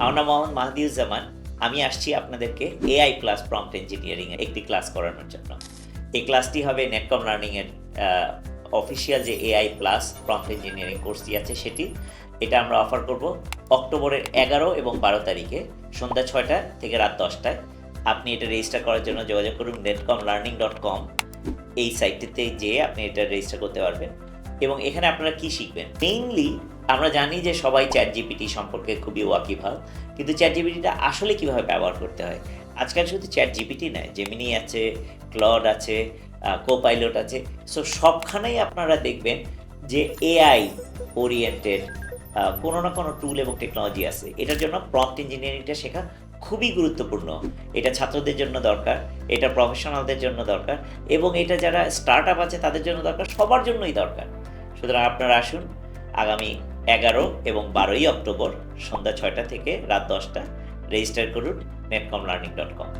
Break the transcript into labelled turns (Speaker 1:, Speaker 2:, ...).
Speaker 1: আমার নাম মোহাম্মদ মাহদিউজ্জামান। আমি আসছি আপনাদেরকে এআই প্লাস প্রম্পট ইঞ্জিনিয়ারিং এর একটি ক্লাস করানোর জন্য। এই ক্লাসটি হবে নেটকম লার্নিং এর অফিসিয়াল যে এআই প্লাস প্রম্পট ইঞ্জিনিয়ারিং কোর্সটি আছে সেটি। এটা আমরা অফার করব অক্টোবরের এগারো এবং বারো তারিখে সন্ধ্যা ছয়টা থেকে রাত দশটায়। আপনি এটা রেজিস্টার করার জন্য যোগাযোগ করুন নেটকম লার্নিং ডট কম এই সাইটটিতে যেয়ে আপনি এটা রেজিস্টার করতে পারবেন। এবং এখানে আপনারা কি শিখবেন? মেইনলি আমরা জানি যে সবাই চ্যাট জিপিটি সম্পর্কে খুবই ওয়াকিবহাল, কিন্তু চ্যাট জিপিটিটা আসলে কীভাবে ব্যবহার করতে হয়? আজকাল শুধু চ্যাট জিপিটি নয় জেমিনি আছে ক্লড আছে কো পাইলট আছে। সো সবখানেই আপনারা দেখবেন যে এআই ওরিয়েন্টেড কোনো না কোনো টুল এবং টেকনোলজি আছে। এটার জন্য প্রম্পট ইঞ্জিনিয়ারিংটা শেখা খুবই গুরুত্বপূর্ণ। এটা ছাত্রদের জন্য দরকার, এটা প্রফেশনালদের জন্য দরকার, এবং এটা যারা স্টার্ট আছে তাদের জন্য দরকার, সবার জন্যই দরকার। সুতরাং আপনারা আসুন আগামী এগারো এবং বারোই অক্টোবর সন্ধ্যা ছয়টা থেকে রাত দশটা। রেজিস্টার করুন নেটকম লার্নিং ডট কম